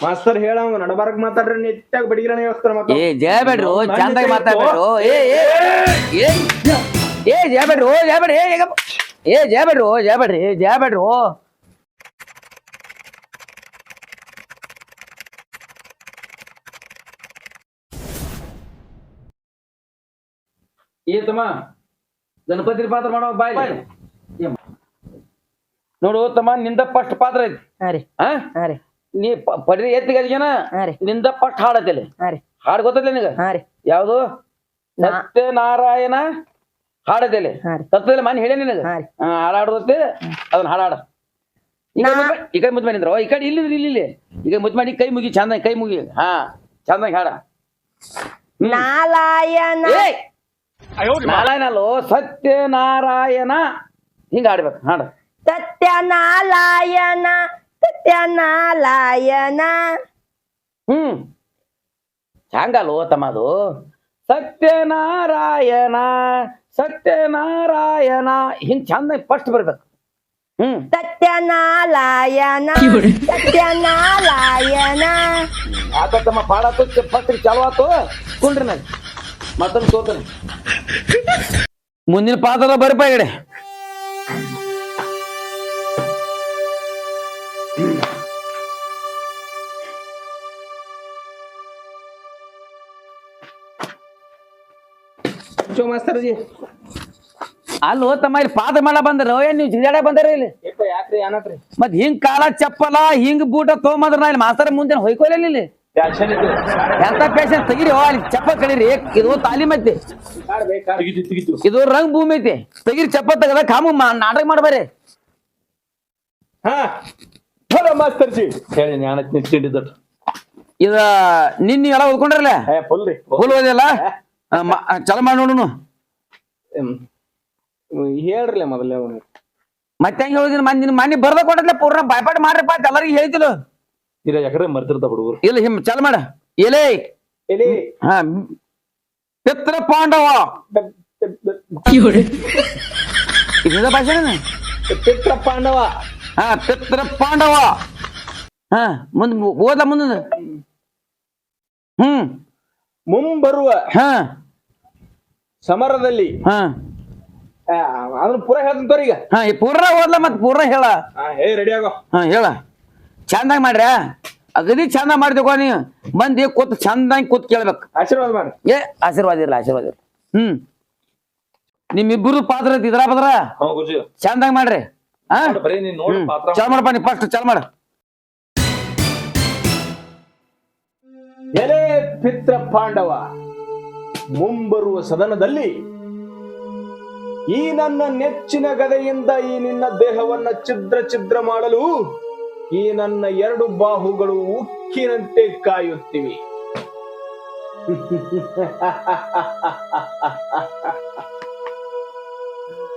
Master ಹೇಳಂಗ ನಡಬಾರಕ್ ಮಾತಾಡ್ರಿ ನೆಟ್ಟಾಗ ಬಡಿಗಿರಣ ಹೇಳ್ತಾರ ಮತ್ತೆ ಏ ಜಯಬೇಡ್ರು ಚಂದಾಗಿ ಮಾತಾಡ್ಬೇಡ್ರು ಏ ಏ ಏ ಏ ಜಯಬೇಡ್ರು ಜಯಬೇಡ್ರಿ ಏ ಈಗ ಏ ಜಯಬೇಡ್ರು ಜಯಬೇಡ್ರಿ ಜಯಬೇಡ್ರು ಏ ತಮ್ಮ ಗಣಪತಿ ಪಾತ್ರ ಮಾಡೋ ಬಾಯ್. ನೋಡು ತಮ್ಮ ನಿಂದ ಫಸ್ಟ್ ಪಾತ್ರ ಐತಿ. ಹಾ ರೀ. ಹಾ? ಹಾ ರೀ. ನೀ ಪ- ಪಡ್ರಿ ಎತ್ತಿಗೆ ಹಾ ರೀ. ನಿಂದ ಪಟ್ಟ ಹಾಡತಿಲ್ಲ. ಹಾ ರೀ. ಹಾಡ್ ಗೊತ್ತಲ್ಲ ನಿನಗ? ಹಾ ರೀ. ಯಾವುದು? ನಾ- ಸತ್ಯನಾರಾಯಣ ಹಾಡತಿಲ್ಲ. ಹಾ ರೀ. ಮನೆ ಹೇಳಿ ನಿನಗ? ಹಾ ರೀ. ಹಾ ಹಾಡಾಡೋತ್ತೆ ಅದನ್ನ ಹಾಡಾಡ ಈ ಕಡೆ ನಾ- ಮುದ್ದ್ ಮಾಡ್- ಈ ಕೈ ಮುದ್ದು ಮಾಡಿದ್ರ ಈ ಕಡೆ ಇಲ್ಲಿ ಇಲ್ಲಿ ಇಲ್ಲಿ. ಈಗ ಮುದ್ದು ಮಾಡಿ ಕೈ ಮುಗಿ ಚಂದ ಕೈ ಮುಗಿ. ಹಾ ಚಂದ ಹಾಡ. ನಾಲಾಯನ ಏಯ್! ನಾರಾಯಣ ಅಲ್ಲೋ ಸತ್ಯನಾರಾಯಣ. ಹಿಂಗ ಆಡ್ಬೇಕು ಹಾಡ. ಸತ್ಯನಾಲಾಯನ ಸತ್ಯನಾಲಾಯನ ಹ್ಮ್. ಹಂಗಲ್ಲೋ ತಮ್ಮದು? ಸತ್ಯನಾರಾಯಣ ಸತ್ಯನಾರಾಯಣ. ಹಿಂಗ್ ಚಂದ ಫಸ್ಟ್ ಬರ್ಬೇಕು. ಹ್ಮ್. ಸತ್ಯನಾರಾಯಣ ಸತ್ಯನಾರಾಯಣ ಆತ ತಮ್ಮ ಪಾಡಾತು ಫಸ್ಟ್ ಚಾಲು ಆತು? ಕುಂಡ್ರಿ ನಾನು ಮತ್ತೊಂದು ತೋತನ ಮುಂದಿನ ಪಾತ್ರ ಬರ್ಪ ಈ ಕಡೆ ಚೋ ಮಾಸ್ತರ್ ಜಿ. ಅಲ್ಲೋ ತಮ್ಮ ಇಲ್ಲಿ ಪಾದ ಮಾಡ ಬಂದ್ರ? ಏನ್ ನೀವು ಜಿಗಾಡ ಬಂದಾರ ಇಲ್ಲಿ? ಯಪ್ಪ ಯಾಕ್ರಿ ಏನಾತ್ರಿ ಮತ್ ಹಿಂಗ್ ಕಾಲ ಚಪ್ಪಲ ಹಿಂಗ್ ಬೂಟ ತೊಗೊಂಬಂದ್ರ ನಾ ಇಲ್ಲಿ ಮಾಸ್ತರ ಮುಂದೆ ಹೊಯ್ಕೊಲಿಲ್ಲ ಇಲ್ಲಿ? ಫ್ಯಾಷನ್ ಇದು. ಎಂತ ಪೇಷನ್ ತೆಗಿರಿ ಓ ಅಲ್ಲಿ ಚಪ್ಪ ಕಳೀರಿ. ಇದು ತಾಲೀಮ್ ಐತಿ ಬೇಕ್. ಇದು ರಂಗ್ ಭೂಮಿ ಐತಿ. ತೆಗಿರಿ ಚಪ್ಪ ತೆಗದ ಕಾಮು ನಾಟಕ ಮಾಡ್ಬಾರಿ ಹಾ. ಹಲೋ ಮಾಸ್ತರ್ ಹೇಳಿ ಜ್ಞಾನ ನಿಂತಿದ್ದು ಇದ ನಿನ್ನ ಎಲ್ಲ ಓದ್ಕೊಂಡ್ರಲ್ಲ? ಏ ಫುಲ್ ರೀ. ಫುಲ್ ಓದಿಲ್ಲ ಚಲ ಮಾಡಿ ನೋಡುನು. ಹೇಳ್ರಲ್ಲ ಮೊದಲೇ ಅವ್ನು. ಮತ್ತೆ ಹೆಂಗ್ ಹೇಳಿದಿನ ಮನ್ ನಿನ್ ಮನೆ ಬರ್ದ ಕೊಡಲ್ಲ ಪೂರ್ಣ ಬಾಯ್ಪಾಟ್ ಮಾಡ್ರಿಪ್ಪ ಅಂತ ಎಲ್ಲರಿಗೂ ಹೇಳ್ತಿಲ್ಲ ಇಲ್ಲ ಯಾಕಂದ್ರೆ ಮರ್ತಿರ್ತ ಹುಡುಗರು. ಇಲ್ಲ ಹಿಮ್ ಚಲ ಮಾಡ. ಎಲೆ. ಎಲೆ. ಹಾ ಪಿತ್ರ ಪಾಂಡವ. ಬ- ಬ- ಬ- ಇದ ಭಾಷೆ ಪಿತ್ರ ಪಾಂಡವ. ಹಾ ಪಿತ್ರ ಪಾಂಡವ. ಹಾ ಮುಂದ್ ಓದ ಮುಂದ? ಹ್ಮ್. ಮುಂಬರುವ. ಹಾ. ಸಮರದಲ್ಲಿ. ಹಾ. ಆ, ಅದನ್ನ ಪೂರ ಹೇಳ್ತೀನಿ ತೋರಿ ಈಗ. ಹಾ ಈ ಪೂರ್ಣ ಓದ್ಲ ಮತ್ ಪೂರ್ಣ ಹೇಳ. ಹಾ ಹೇ ರೆಡಿ ಆಗೋ. ಹಾ ಹೇಳ. ಚಂದಾಗಿ ಮಾಡ್ರ ಅಗದಿ ಚಂದ ಮಾಡ್ತೀವ ನೀವು ಮಂದಿ ಕೂತ್ ಚಂದಾಗಿ ಕೂತ್ ಕೇಳ್ಬೇಕು. ಆಶೀರ್ವಾದ ಮಾಡಿ. ಏ ಆಶೀರ್ವಾದ ಇರ್ಲ ಆಶೀರ್ವಾದ ಇರ್ಲ. ಹ್ಮ್. ನಿಮ್ಮಿಬ್ಬರು ಪಾತ್ರ ಐತಿ ಇದ್ರ ಪದ್ರ ಹಾ ಗುಜಿ ಚಂದಾಗಿ ಮಾಡ್ರಿ. ಹಾ? ಬರೀ ನೀನ್ ನೋಡ್ ಪಾತ್ರ ಚಲ್ ಮಾಡಪ್ಪ ನೀ ಫಸ್ಟ್ ಚಲ್ ಮಾಡ. ಎಲೆ ಪಿತ್ರ ಪಾಂಡವ. ಮುಂಬರುವ ಸದನದಲ್ಲಿ ಈ ನನ್ನ ನೆಚ್ಚಿನ ಗದೆಯಿಂದ ಈ ನಿನ್ನ ದೇಹವನ್ನ ಛಿದ್ರ ಛಿದ್ರ ಮಾಡಲು ಈ ನನ್ನ ಎರಡು ಬಾಹುಗಳು ಉಕ್ಕಿನಂತೆ ಕಾಯುತ್ತಿವೆ.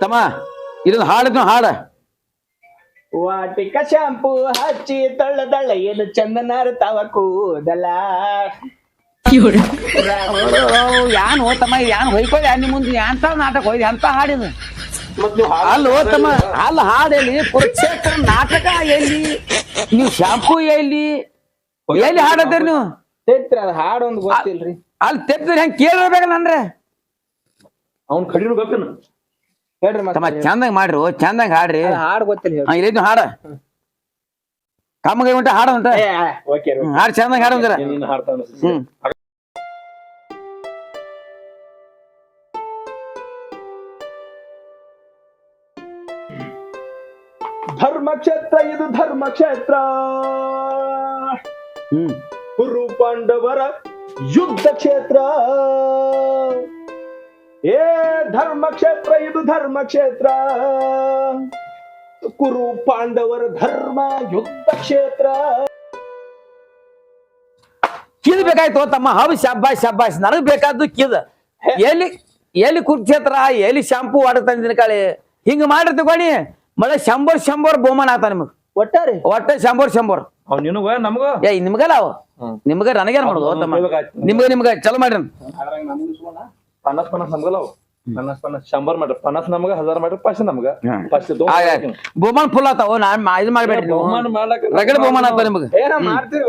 ತಮ್ಮ ಇದನ್ನ ಹಾಡಿದ್ನು ಹಾಡ. ವಾಟಿಕ ಶಾಂಪು ಹಚ್ಚಿ ತಳ್ಳ ತಳ್ಳ ಏನು ಚಂದನಾರ ತವ ಕೂದಲ. ಯಾನ್ ಹೋತಮ್ಮ ಯಾನ್ ಹೊಯ್ಕೊಳ್ಳಿ ಯಾನ್ ನಿಮ್ ಮುಂದೆ ಎಂತ ನಾಟಕ ಹೋಯ್ದು ಎಂತ ಹಾಡಿದ ಅಲ್ಲಿ ಹೋತಮ್ಮ ಅಲ್ಲಿ ಹಾಡಲ್ಲಿ ಕುರುಕ್ಷೇತ್ರ ನಾಟಕ ಎಲ್ಲಿ? ನೀವು ಶಾಂಪೂ ಎಲ್ಲಿ? ಎಲ್ಲಿ ಹಾಡತ್ತೀರಿ ನೀವು? ತೆತ್ರ ಹಾಡು ಒಂದು ಗೊತ್ತಿಲ್ರಿ. ಅಲ್ಲಿ ತೆತ್ರ ಹೆಂಗ್ ಕೇಳಿರ್ಬೇಕಲ್ಲ ಅಂದ್ರೆ ಅವ್ನ್ ಕಡಿರು ಗೊತ್ತನ ಹೇಳ್ರಿ ತಮ್ಮ ಮತ್ತೆ ಮಾಡ್ರಿ ಚಂದಂಗ್ ಚಂದಾಗಿ ಹಾಡ್ರಿ ಹಾಡು ಗೊತ್ತಿಲ್ಲ ಇಲ್ಲಿ ಹಾಡ. ಕಮ್ಮಗ ಉಂಟ ಹಾಡ ಉಂಟ? ಚಂದಂಗ್. ಹ್ಮ್, ಹಾಡ್ ಚಂದಾಗಿ ಹಾಡ ಉಂಟಾರ ನೀನ್ ಕ್ಷೇತ್ರ ಇದು ಧರ್ಮಕ್ಷೇತ್ರ. ಹ್ಮ್. ಕುರು ಪಾಂಡವರ ಯುದ್ಧ ಕ್ಷೇತ್ರ. ಏ ಧರ್ಮ ಕ್ಷೇತ್ರ ಇದು ಧರ್ಮಕ್ಷೇತ್ರ. ಕುರು ಪಾಂಡವರ ಧರ್ಮ ಯುದ್ಧ ಕ್ಷೇತ್ರ. ಕಿದ್ ಬೇಕಾಯ್ತು ತಮ್ಮ. ಹೌದು ಶಬ್ಬಾಸ್ ಶಬ್ಬಾಸ್ ನನಗ್ ಬೇಕಾದ್ದು ಕಿದ್ ಎಲ್ಲಿ ಎಲ್ಲಿ ಕುರುಕ್ಷೇತ್ರ ಎಲ್ಲಿ ಶಾಂಪೂ ತಂದಿನ ಕಾಳಿ. ಹಿಂಗ ಮಾಡಿರ್ತೀವಿ ತಗೊಳ್ಳಿ ಮಳೆ ಶಂಬರ್ ಶಂಬರ್ ಬಹುಮಾನ ಆತ ನಿಮಗ್. ಒಟ್ಟಾರೆ? ಒಟ್ಟ ಶಂಬರ್ ಶಂಬರ್. ಅವ್ ನಿನಗ ನಮಗ? ಏ ನಿಮ್ಗಲ್ಲ ಅವ. ನಿಮ್ಗ ನನಗೇನ್ ಮಾಡುದು? ತಮ್ಮ. ನಿಮ್ಗ್. ನಿಮ್ಗ ಚಲೋ ಮಾಡ್ರಿ. ಪನ್ನಾಸ್ ಪನ್ನಾಸ್ ನಮ್ಗಲ್ಲ ಅವ್. ಪನ್ನಾಸ್ ಪನ್ನಾಸ್ ಶಂಬರ್ ಮಾಡ್ರಿ. ಪನ್ನಾಸ್ ನಮಗ ಹಜಾರ್ ಮಾಡ್ರಿ. ಪಾಸ್ ನಮಗ. ಫಸ್ಟ್ ಬಹುಮಾನ ಫುಲ್ ಆತಾವ. ನಾನ್ ಮಾ- ಇದು ಮಾಡ್ಬೇಡ್ರಿ ನೀವು. ಬಹುಮಾನ ಮಾಡ್ಲಕ್ಕ ರಗಡ ಬಹುಮಾನ ಆತ ನಿಮ್ಗ. ಮಾಡ್ತೀರಿ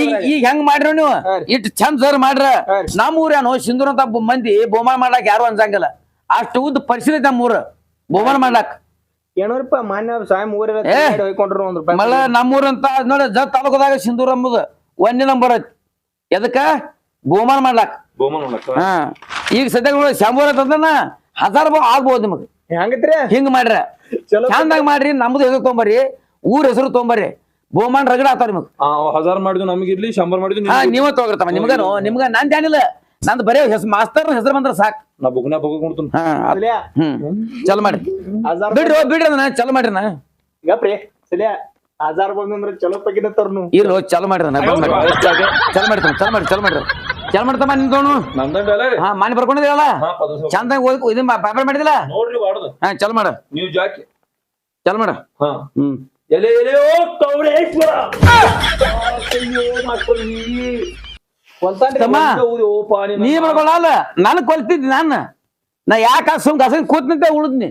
ಈಗ ಈಗ ಹೆಂಗ್ ಮಾಡ್ರಿ ನೀವು? ಇಟ್ ಚಂದ್ ಸರ್ ಮಾಡ್ರ. ನಮ್ಮ ಊರೇನು ಸಿಂಧೂರ್ ಅಂತ ಮಂದಿ ಬಹುಮಾನ ಮಾಡ್ಲಾಕ ಯಾರು ಅನ್ಸಂಗಿಲ್ಲ. ಅಷ್ಟು ಉದ್ದ ಪರಿಸ್ಥಿತಿ ನಮ್ಮ ಊರ. ಬಹುಮಾನ ಮಾಡ್ಲಾಕ. ಏನೋ ರೂಪಾಯಿ ಮಾನ್ಯ ಸಾಯಂ ಊರೆಲ್ಲ. ತಿರ್ಗಾಡಿ ಹೋಯ್ಕೊಂಡ್ರು ಒಂದ್ ರೂಪಾಯಿ ಮಳ ನಮ್ಮೂರಂತ ನೋಡಿ ಜತ್ ತಾಲೂಕದಾಗ ಸಿಂಧೂರ್ ಅಂಬುದು. ಒಂದೇ ನಂಬರ್ ಐತಿ. ಎದಕ್ಕ? ಬಹುಮಾನ ಮಾಡ್ಲಾಕ. ಬಹುಮಾನ ಮಾಡ್ಲಕ್ಕ ಹಾ. ಈಗ ಸದ್ಯ ಶಂಬೂರ್ ಅಂತಂದ್ರ ಹಜಾರ್ ರೂಪಾಯಿ ಆಗ್ಬೋದು ನಿಮಗ್. ಹೆಂಗತ್ರಿ? ಹಿಂಗ್ ಮಾಡ್ರ. ಚಲೋ ಚಂದಾಗ ಮಾಡ್ರಿ ನಮ್ದು ಹೆಸರು ತೊಂಬರಿ ಊರ್ ಹೆಸರು ತೊಂಬರಿ ಬಹುಮಾನ ರಗಡ ಆತಾರ ನಿಮಗ್. ಆ, ಹಜಾರ್ ಮಾಡಿದ್ವಿ ನಮಗೆ ಇರ್ಲಿ ಶಂಬರ್ ಮಾಡಿದ್ವಿ ಹಾ ನೀವ ತಗೋರ್ತಮ್ಮ ನಿಮ್ಗನು ನಿಮ್ಗ ನಾನ್ ಏನಿಲ್ಲ. ನಂದು ಬರೀ ಹೆಸರು ಮಾಸ್ತರ್ ಹೆಸರು ಬಂದ್ರ ಸಾಕ್. ನಾ ಬುಗ್ನ ಬುಗ್ ಕೊಡ್ತೀನಿ ಹಾ ಅದ್- ಹ್ಮ್ ಚಲ್ ಮಾಡ್ರಿ. ಹಜಾರ್ ಬಿಡ್ರಿ ಓ, ಬಿಡ್ರಿ ಅದನ್ನ ಚಲ್ ಮಾಡ್ರಿ ನಾ ಗಪ್ರಿ ಸಲಿಯ ಹಜಾರ್ ಬಂದ್ರೆ ಚಲೋ ಪಗಿನ ತರ್ನು ಇರ್ಲಿ ಹೋಗಿ ಚಲ್ ಮಾಡ್ರಿ ನಾ ಬಂದ್ ಮಾಡ್ರಿ. ಚಲ್ ಮಾಡ್ತಾನ ಚಲ್ ಮಾಡ್ರಿ ಚಲ್ ಮಾಡ್ರಿ ಚಲ್ ಮಾಡ್ತಮ್ಮ ನಂದ ಹಾ ಮಾನಿ ಬರ್ಕೊಂಡಿದ್ದೀರಲ್ಲ ಹಾ ಪದ ಹೋಗಿ. ಓದ್ ಇದು ಪೇಪರ್ ಮಾಡಿದಿಲ್ಲ ನೋಡ್ರಿ ವಾಡದ. ಹಾ ಚಲ್ ಮಾಡ. ನೀವು ಜಾಕಿ. ಚಲ್ ಮಾಡ. ಹಾ. ಹ್ಮ್. ಎಲೆ ಎಲೆ ಓ ಕೌಡೇಶ್ವರ ಅಯ್ಯೋ ಮಕ್ಕಳು. ತಮ್ಮ, ನೀ ಬರ್ಕೊಳ್ಳಲ್ಲ ನನ್ ಕೊಲ್ತಿದ್ ನಾನ್. ನಾ ಯಾಕ ಸುಮ್ ಕಸ ಕೂತ್ನಂತೆ ಉಳಿದ್ನಿ.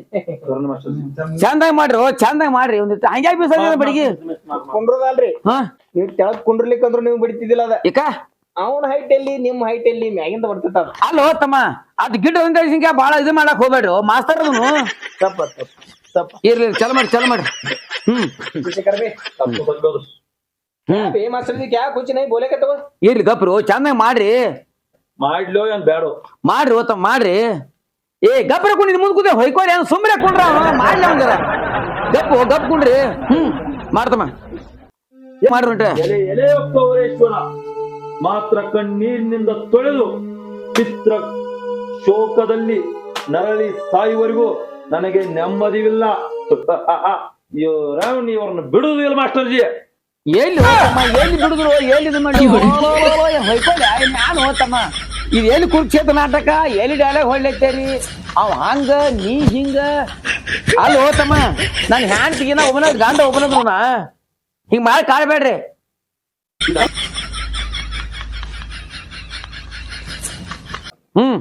ಚಂದಾಗ ಮಾಡ್ರಿ ಚಂದಾಗ ಮಾಡ್ರಿ. ಒಂದ್ ಹಂಗ್ಯಾಗ ಬೀಸ ಬಡಿಗೆ ಕುಂಡ್ರದಲ್ರಿ. ನೀವ್ ಕೆಳಗ್ ಕುಂಡ್ರಲಿಕ್ಕಂದ್ರು ನೀವು ಬಿಡ್ತಿದ್ದಿಲ್ಲ ಅದ. ಈಕ ಅವನ ಹೈಟ್ ಎಲ್ಲಿ ನಿಮ್ ಹೈಟ್ ಎಲ್ಲಿ ಮ್ಯಾಗಿಂದ ಬರ್ತೈತ ಅದ. ಅಲ್ಲೋ ತಮ್ಮ ಅದ್ ಗಿಡ ಒಂದ್ ಸಂಖ್ಯೆ ಬಾಳ ಇದು ಮಾಡಕ್ ಹೋಗ್ಬೇಡ್ರಿ. ಮಾಸ್ತರ್ ಅದನು ತಪ್ಪ ತಪ್ಪ ಇರ್ಲಿ ಚಲ ಮಾಡಿ ಚಲ ಮಾಡ್ರಿ. ಹ್ಮ್. ಶಿಕ್ಷಕರೇ ಹ್ಮ್ ಏ ಗಪ್ರು ಚೆನ್ನಾಗಿ ಮಾಡ್ರಿ. ಮಾಡ್ಲೋ ಏನ್ ಬೇಡ ಮಾಡ್ರಿ ಓತ ಮಾಡ್ರಿ. ಏ ಗಪ್ರ ಕುಂಡಿದ್ ಮುಂದ್ ಕುದ್ರೆ ಹೊಯ್ಕೋರಿ ಏನ್ ಸುಮ್ರೆ ಕುಂಡ್ರ ಅವ? ಮಾಡ್ಲಿ ಗಪ್ಪು ಗಪ್ ಕುಂಡ್ರಿ. ಹ್ಮ್ ಮಾಡ್ತಮ್ಮ. ಏ ಮಾಡ್ರಿ ಎಲೆ ಮಾತ್ರ ಕಣ್ಣೀರಿನಿಂದ ತೊಳೆದು ಚಿತ್ರ ಶೋಕದಲ್ಲಿ ನರಳಿ ಸಾಯುವರೆಗೂ ನನಗೆ ನೆಮ್ಮದಿವಿಲ್ಲ. ಅಯ್ಯೋ ರಾವ್ ನೀವ್ರನ್ನ ಇಲ್ಲ ಮಾಸ್ಟರ್ಜಿ. ಎಲ್ಲಿ ಹೋತಮ್ಮ ಎಲ್ಲಿ ಬಿಡುದ್ರು ಎಲ್ಲಿ ಇದು ಮಾಡಿ ಹೊಯ್ಕೊಳ್ಳಿ ನಾನು ಹೋತಮ್ಮ ಇದು ಎಲ್ಲಿ ಕುರುಕ್ಷೇತ್ರ ನಾಟಕ ಎಲ್ಲಿ ಡೈಲಾಗ್ ಹೊಳ್ಳೈತೇರಿ ಅವ್ ಹಂಗ ನೀ ಹಿಂಗ ಅಲ್ಲಿ ಹೋತಮ್ಮ ನನ್ ಹ್ಯಾಂಡ್ತಿಗಿನ ಒಬ್ಬನ ಗಂಡ ಒಬ್ಬನದ್ರುನ ಹಿಂಗ್ ಮಾಡಿ ಕಾಡ್ಬೇಡ್ರಿ ಹ್ಮ್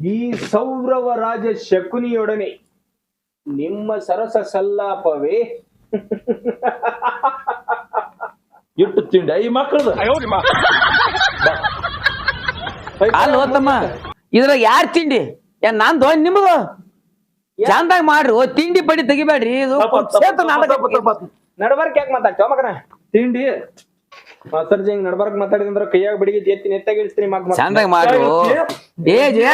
ಈ ಸೌರವ ರಾಜ ಶಕುನಿಯೊಡನೆ ನಿಮ್ಮ ಸರಸ ಸಲ್ಲಾಪವೇ ಇಟ್ಟು ತಿಂಡಿ. ಐ ಮಕ್ಕಳದು. ಅಲ್ಲ ಹೋತಮ್ಮ. ಇದ್ರಾಗ ಯಾರ್ ತಿಂಡಿ? ಏನ್ ದೋಣಿ ನಿಮ್ದು ಚಂದಾಗ ಮಾಡ್ರಿ. ಓ ತಿಂಡಿ ಪಡಿ ತೆಗಿಬೇಡ್ರಿ. ಇದು ಕುರುಕ್ಷೇತ್ರ ನಾಟಕ. ನಡ್ಬರ್ಕ್ ಯಾಕೆ ಮಾತಾಡ್ ಮಗನ. ತಿಂಡಿ. ಮಾಸ್ತರ್ ಜಿ ಹಿಂಗ್ ನಡ್ಬರ್ಕ್ ಅಂದ್ರೆ ಕೈಯಾಗ ಬಿಡಿಗೆ ಎತ್ತಿ ನೆತ್ತಾಗ ಇಳಿಸ್ತೀನಿ ಮಗ ಚಂದಾಗ ಮಾಡ್ರಿ. ಓ. ಏ ಜೇ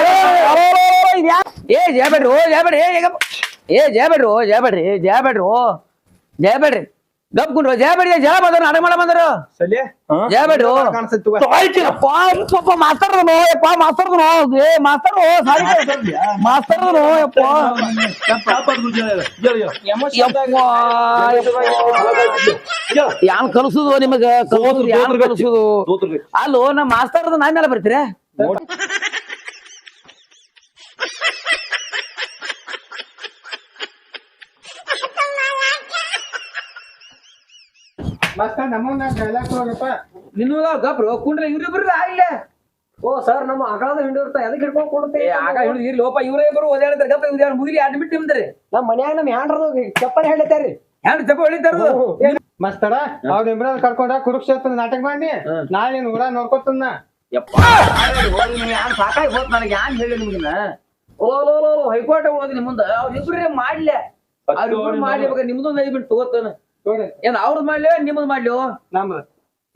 ಏ ಜಯಬೇಡ್ರಿ ಓ ಜಯಬೇಡ್ರಿ ಏ ಈಗ ಏ ಜಯಬೇಡ್ರಿ ಓ ಜಯಬೇಡ್ರಿ ಜಯಬೇಡ್ರಿ ಓ. ಜಯಬೇಡ್ರಿ ಗಪ್ ಜಯಬೇಡಿ ಜಯ ಬಂದ್ರು ನಾಟಕ ಮಾಡ ಬಂದರು. ಸಲ್ಯ? ಜಯಬೇಡ್ರಿ ಪಾಪ ಯಪ್ಪ, ಸ್ವಲ್ಪ ಮಾಸ್ತರ್ದನು ಯಪ್ಪ ಮಾಸ್ತರ್ದನು ಏ ಮಾಸ್ತರ್ ಸಾರಿ. ಮಾಸ್ತರ್ದನು ಯಪ್ಪ. ಯಪ್ಪ ಯಾನ್ ಕಲ್ಸುದು ನಿಮಗ? ಕಲ್ಸುದು ಯಾನ್ ಕಲ್ಸುದು? ಅಲ್ಲೋ ನಮ್ಮ ಮಾಸ್ತರ್ದ ನಾನ್ ಮೇಲೆ ಬರ್ತೀರ? ಮಾಸ್ತರ್ ನಮ್ಮನ್ನ ಡೈಲಾಗ್ ಹೋಗಪ್ಪ ನಿನ್ನ ಗಪ್ರು ಕುಂಡ್ರೆ ಇವ್ರಿಬ್ರ ಆಗಿಲ್ಲ ಓ ಸರ್ ನಮ್ಮ ಅಗಳದ ಹಿಂಡಿ ಇರ್ತಾ ಎದಕ್ಕೆ ಹಿಡ್ಕೊಂಡ್ ಕೊಡುತ್ತೆ ಆಗ ಹಿಡಿದು ಇರ್ಲಿ ಲೋಪ ಇವರೇ ಇಬ್ಬರು ಓದಾಡ್ತಾರೆ ಗಪ್ಪ ಇವ್ರು ಮುಗಿಲಿ ಎರಡು ಬಿಟ್ಟು ನಿಮ್ದ್ರಿ? ನಮ್ಮ ಮನ್ಯಾಗ ನಮ್ಮ ಹ್ಯಾಂಡ್ರದ ಚಪ್ಪಲ್ ಹೇಳ್ತಾರ್ರಿ ಹ್ಯಾಂಡ್ ಚಪ್ಪ ಹೊಳಿತಾರ ಮಸ್ತಡ ಅವ್ರ ಇಬ್ರಲ್ಲಿ ಕರ್ಕೊಂಡ ಕುರುಕ್ಷೇತ್ರ ನಾಟಕ ಮಾಡಿ ನಾಳೆ ನೀನ್ ಊರ ನೋಡ್ಕೊತನ್ನ ಯಪ್ಪ. ಯಾನ್ ಸಾಕಾಗಿ ಹೋತ್ ನನಗೆ ಯಾನ್ ಹೇಳಿ ನಿಮ್ಗಿನ ಓ ಲೋ ಲೋ ಲೋ, ಹೈಕೋರ್ಟ್ ಓದಿ ಅವ್ರ ಅವ್ರಿಬ್ರೇ ಮಾಡ್ಲೆ. ಅವ್ರಿಬ್ರು ಮಾಡ್ಲಿ ನಿಮ್ದೊಂದು ಐದು ಬಿಟ್ಟು ತಗೋತಾನ. ನೋಡಿ ಏನ್ ಅವ್ರದ್ ಮಾಡ್ಲಿ ನಿಮ್ದು ಮಾಡ್ಲಿ? ನಮ್ದು.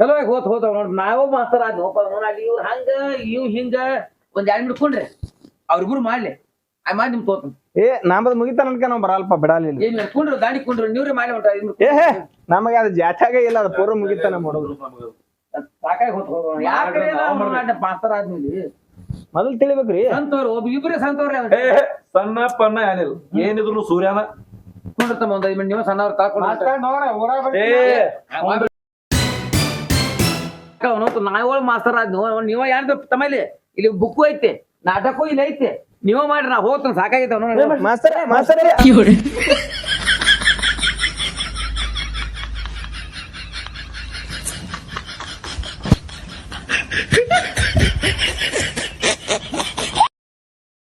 ಚಲೋ ಹೋತ್ ಹೋತಾವ ನೋಡ್ ನಾವೋ ಮಾಸ್ತರ್ ಆದ್ ನೋಡಿ ಇವ್ರು ಹಂಗ ಇವ್ ಹಿಂಗ ಒಂದ್ ಎರಡ್ ಮಿನಿಟ್ ಅವ್ರಿಬ್ರು ಮಾಡ್ಲಿ. ಆ ಮಾಡಿ ನಿಮ್ ತೋತ ಏ ನಮ್ಮದು ಮುಗಿತ ನನ್ಕ ನಾವ್ ಬರಲ್ಪ ಬಿಡಲಿಲ್ಲ ಏನ್ ಕುಂಡ್ರು ದಾಡಿ ಕುಂಡ್ರು ನೀವ್ರೇ ಮಾಡಿ ಹೊಂಟ ಏ ನಮಗೆ ಅದು ಜಾತ್ಯಾಗ ಇಲ್ಲ ಅದು ಪೂರ್ವ ಮುಗಿತ ನಮ್ಮ ಹುಡುಗರು. ಸಾಕಾಗಿ ಹೋತ್ ಹೋಗೋಣ ಯಾಕ್ರೆ ಮಾಸ್ತರ್ ಆದ್ಮೇಲೆ. ಮೊದಲು ತಿಳಿಬೇಕ್ರಿ. ಸಂತವ್ರು ಒಬ್ಬ ಇಬ್ರೇ ಸಂತವ್ರೆ ಏ ಸಣ್ಣ ಪಣ್ಣ ಏನಿಲ್ಲ. ಏನಿದ್ರು ಸೂರ್ಯನ. ಕುಂಡಿರ್ತಮ್ಮ ಒಂದ್ ಐದ್ ಮಿನಿಟ್ ನೀವು ಸಣ್ಣವ್ರು ತಾಕೊಂಡು ನಾವೊಳ್ ಮಾಸ್ತರ್ ಆದ್ ನೀವ ಯಾರ್ದು ತಮ್ಮಲ್ಲಿ ಇಲ್ಲಿ? ಬುಕ್ಕು ಐತೆ ನಾಟಕೂ ಇಲ್ಲಿ ಐತೆ. ನೀವ ಮಾಡ್ರಿ ನಾ ಹೋಗ್ತಾನೆ ಸಾಕಾಗೈತೆ ಮಾಸ್ತರ ಮಾಸ್ತರ